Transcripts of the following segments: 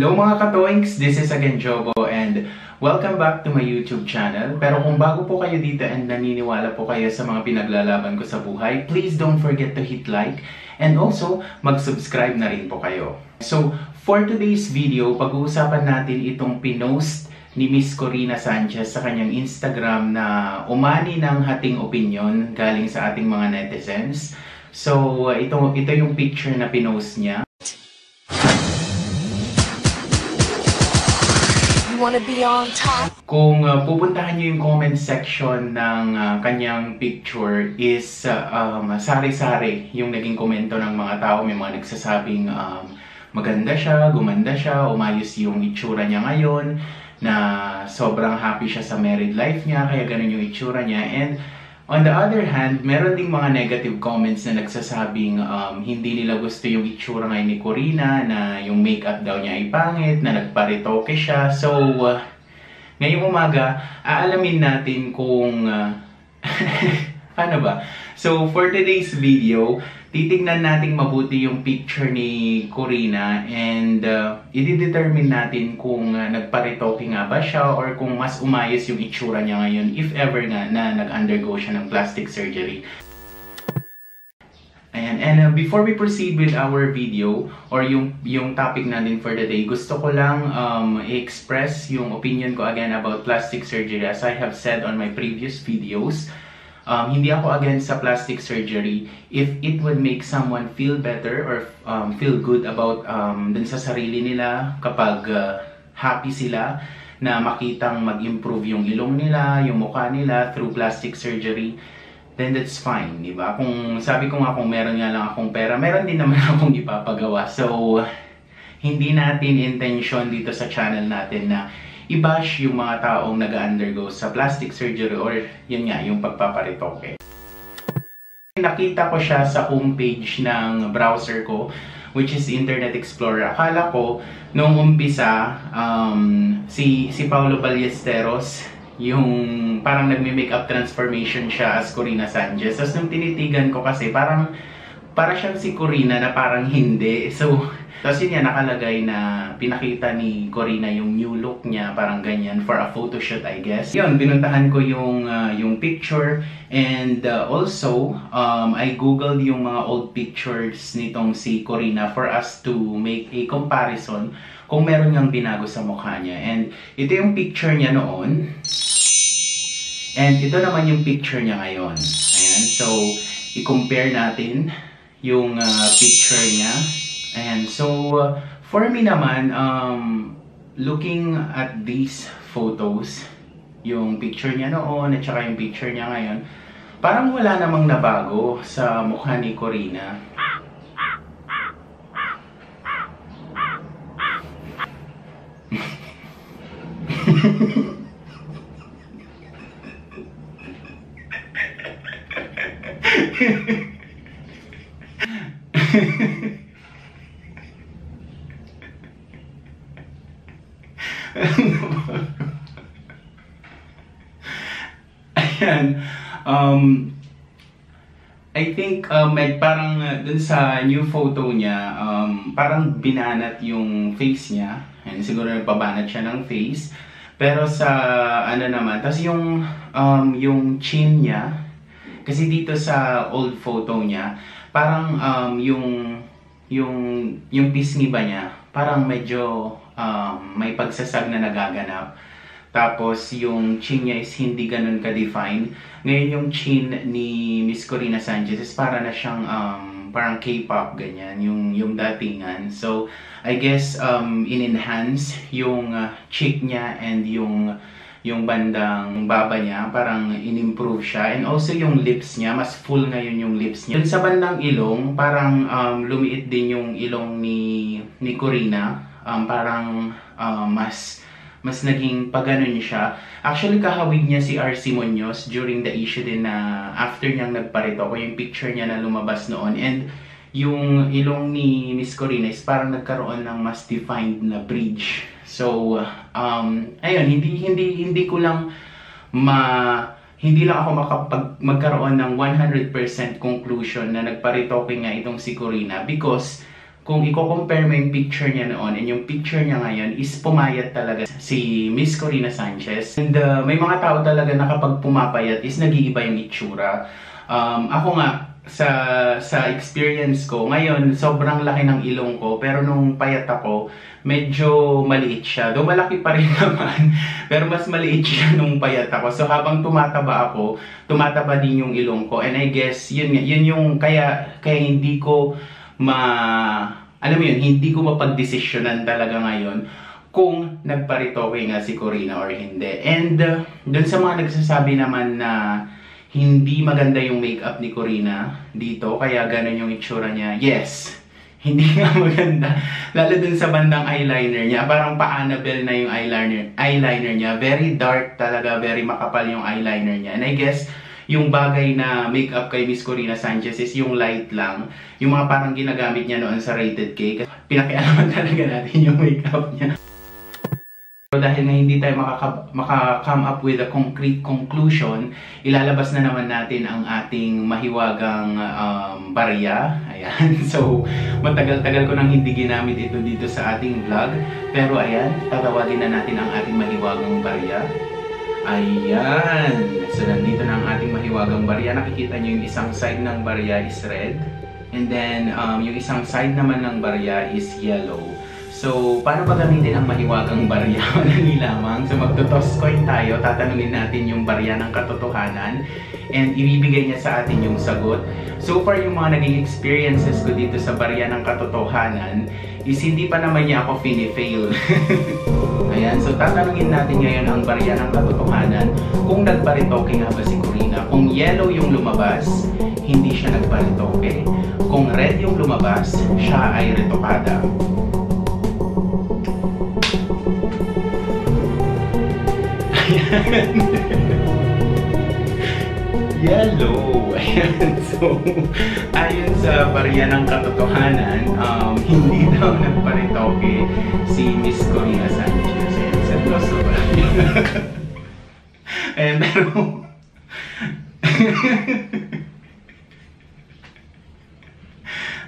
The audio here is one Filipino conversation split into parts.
Hello mga katoinks! This is again Jobo and welcome back to my YouTube channel. Pero kung bago po kayo dito and naniniwala po kayo sa mga pinaglalaban ko sa buhay, please don't forget to hit like and also mag-subscribe na rin po kayo. So, for today's video, pag-uusapan natin itong pinost ni Miss Corina Sanchez sa kanyang Instagram na umani ng hating opinion galing sa ating mga netizens. So, ito, ito yung picture na pinost niya. Wanna be on top. Kung uh, pupuntahan niyo yung comment section ng uh, kanyang picture is uh, um, sari-sari yung naging komento ng mga tao. May mga nagsasabing um, maganda siya, gumanda siya, umayos yung itsura niya ngayon, na sobrang happy siya sa married life niya, kaya ganun yung itsura niya. And On the other hand, meron ding mga negative comments na nagsasabing um, hindi nila gusto yung itsura ngayon ni Corina, na yung makeup daw niya ay pangit, na nagparitoke siya. So, uh, ngayong umaga, aalamin natin kung... Uh, ano ba? So, for today's video, titignan natin mabuti yung picture ni Corina and uh, i-determine natin kung uh, nagparitoke nga ba siya or kung mas umayos yung itsura niya ngayon if ever nga na nag-undergo siya ng plastic surgery. Ayan, and uh, before we proceed with our video or yung yung topic natin for the day, gusto ko lang um, i-express yung opinion ko again about plastic surgery as I have said on my previous videos. Um, hindi ako against sa plastic surgery if it would make someone feel better or um, feel good about um, dun sa sarili nila kapag uh, happy sila na makitang mag-improve yung ilong nila, yung mukha nila through plastic surgery then that's fine, di ba? Kung sabi ko nga kung meron nga lang akong pera, meron din naman akong ipapagawa. So, hindi natin intention dito sa channel natin na i-bash yung mga taong nag-undergo sa plastic surgery or yun nga, yung pagpaparitoke. Nakita ko siya sa homepage ng browser ko which is Internet Explorer. Akala ko, nung umpisa, um, si, si Paulo Ballesteros, yung parang nagme-makeup transformation siya as Corina Sanchez. Tapos nung tinitigan ko kasi, parang para siyang si Corina na parang hindi. So, tapos yun yan, nakalagay na pinakita ni Corina yung new look niya, parang ganyan, for a photo shoot, I guess. Yun, binuntahan ko yung, uh, yung picture, and uh, also, um, I googled yung mga old pictures nitong si Corina for us to make a comparison kung meron niyang binago sa mukha niya. And ito yung picture niya noon, and ito naman yung picture niya ngayon. Ayan, so, i-compare natin yung uh, picture niya And so, uh, for me naman, um, looking at these photos, yung picture niya noon at saka yung picture niya ngayon, parang wala namang nabago sa mukha ni Corina. Ayan. Um, I think um, may parang uh, dun sa new photo niya, um, parang binanat yung face niya. And siguro nagpabanat siya ng face. Pero sa ano naman, tapos yung um, yung chin niya, kasi dito sa old photo niya, parang um, yung yung yung pisngi ba niya, parang medyo um, may pagsasag na nagaganap. Tapos yung chin niya is hindi ganun ka-define. Ngayon yung chin ni Miss Corina Sanchez is para na siyang um, parang K-pop ganyan, yung, yung datingan. So, I guess um, in-enhance yung uh, cheek niya and yung yung bandang baba niya, parang in-improve siya. And also yung lips niya, mas full ngayon yung lips niya. Dun sa bandang ilong, parang um, lumiit din yung ilong ni, ni Corina. Um, parang um, mas mas naging paganon siya. Actually, kahawig niya si R.C. Munoz during the issue din na after niyang nagparito ko yung picture niya na lumabas noon. And yung ilong ni Miss Corina is parang nagkaroon ng mas defined na bridge. So, um, ayun, hindi, hindi, hindi ko lang ma hindi lang ako makapag magkaroon ng 100% conclusion na nagparitoke nga itong si Corina because kung i-compare mo yung picture niya noon and yung picture niya ngayon is pumayat talaga si Miss Corina Sanchez. And uh, may mga tao talaga na kapag pumapayat is nag-iiba yung itsura. Um, ako nga, sa sa experience ko, ngayon sobrang laki ng ilong ko pero nung payat ako, medyo maliit siya. Though malaki pa rin naman, pero mas maliit siya nung payat ako. So habang tumataba ako, tumataba din yung ilong ko. And I guess yun yun yung kaya kaya hindi ko ma alam mo yun, hindi ko mapagdesisyonan talaga ngayon kung nagparitoke nga si Corina or hindi. And uh, dun sa mga nagsasabi naman na hindi maganda yung makeup ni Corina dito, kaya ganun yung itsura niya. Yes, hindi nga maganda. Lalo dun sa bandang eyeliner niya. Parang pa-Annabelle na yung eyeliner, eyeliner niya. Very dark talaga, very makapal yung eyeliner niya. And I guess, yung bagay na makeup kay Miss Corina Sanchez is yung light lang. Yung mga parang ginagamit niya noon sa Rated K. Pinakialaman talaga natin yung makeup niya. So dahil nga hindi tayo maka-come up with a concrete conclusion, ilalabas na naman natin ang ating mahiwagang um, barya. Ayan. So, matagal-tagal ko nang hindi ginamit ito dito sa ating vlog. Pero ayan, tatawagin na natin ang ating mahiwagang barya. Ayan! So, nandito na ang ating mahiwagang barya. Nakikita nyo yung isang side ng barya is red. And then, um, yung isang side naman ng barya is yellow. So, paano ba gamitin ang mahiwagang barya? Madali lamang. So, magtotoss coin tayo. Tatanungin natin yung barya ng katotohanan. And ibibigay niya sa atin yung sagot. So far, yung mga naging experiences ko dito sa barya ng katotohanan is hindi pa naman niya ako fini-fail. Ayan, so tatanungin natin ngayon ang barya ng katotohanan kung nagparitoke nga ba si Corina. Kung yellow yung lumabas, hindi siya nagparitoke. Kung red yung lumabas, siya ay retokada. Yellow. Ayan. So, ayon sa barya ng katotohanan, um, hindi daw nagparitoke si Miss Corina Sanchez. Ayan, pero...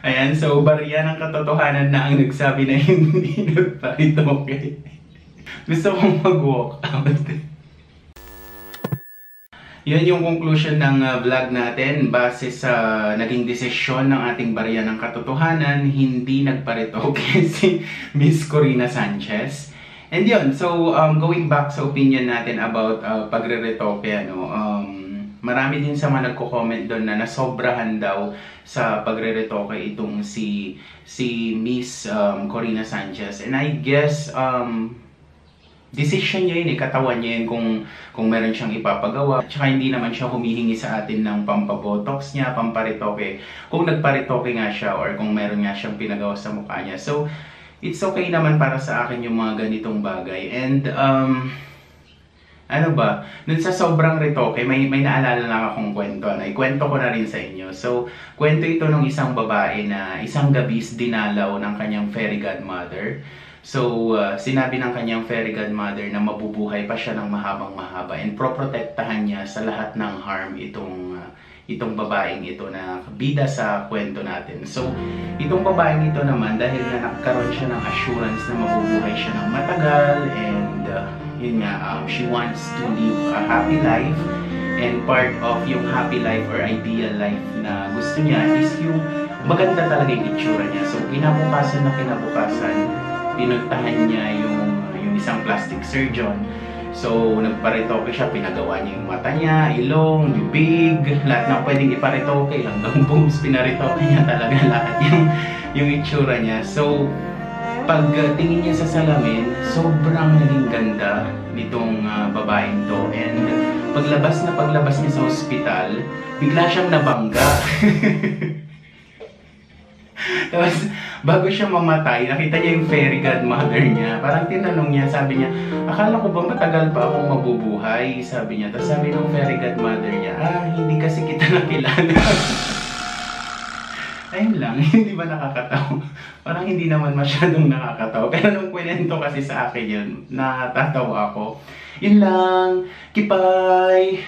Ayan, so barya ng katotohanan na ang nagsabi na hindi nagparitoke. Gusto kong mag-walk out. Yan yung conclusion ng uh, vlog natin base sa naging desisyon ng ating barya ng katotohanan, hindi nagparitoke si Miss Corina Sanchez. And yun, so um, going back sa opinion natin about uh, pagre-retoke, ano, um, marami din sa mga nagko-comment doon na nasobrahan daw sa pagre-retoke itong si si Miss um, Corina Sanchez. And I guess um, decision niya yun, eh, katawan niya yun kung, kung meron siyang ipapagawa. Tsaka hindi naman siya humihingi sa atin ng pampabotox niya, pamparitoke. Kung nagparitoke nga siya or kung meron nga siyang pinagawa sa mukha niya. So, it's okay naman para sa akin yung mga ganitong bagay. And, um, ano ba, dun sa sobrang ritoke, may, may naalala lang akong kwento. Ano, ikwento ko na rin sa inyo. So, kwento ito ng isang babae na isang gabi dinalaw ng kanyang fairy godmother. So, uh, sinabi ng kanyang fairy godmother na mabubuhay pa siya ng mahabang mahaba and proprotektahan niya sa lahat ng harm itong uh, itong babaeng ito na bida sa kwento natin. So, itong babaeng ito naman dahil na nagkaroon siya ng assurance na mabubuhay siya ng matagal and uh, yun nga, um, she wants to live a happy life and part of yung happy life or ideal life na gusto niya is yung maganda talaga yung itsura niya. So, kinabukasan na kinabukasan, pinuntahan niya yung, yung isang plastic surgeon. So, nagparitoke siya, pinagawa niya yung mata niya, ilong, bibig, lahat ng pwedeng iparitoke, hanggang boobs, pinaritoke niya talaga lahat yung, yung itsura niya. So, pag uh, tingin niya sa salamin, sobrang naging ganda nitong uh, babaeng to. And paglabas na paglabas niya sa ospital, bigla siyang nabangga. Tapos, bago siya mamatay, nakita niya yung fairy godmother niya. Parang tinanong niya, sabi niya, akala ko ba matagal pa akong mabubuhay? Sabi niya. Tapos sabi ng fairy godmother niya, ah, hindi kasi kita nakilala. Ayun lang, hindi ba nakakatawa? Parang hindi naman masyadong nakakatawa. Pero nung kwento kasi sa akin yun, natatawa ako. Yun lang, kipay!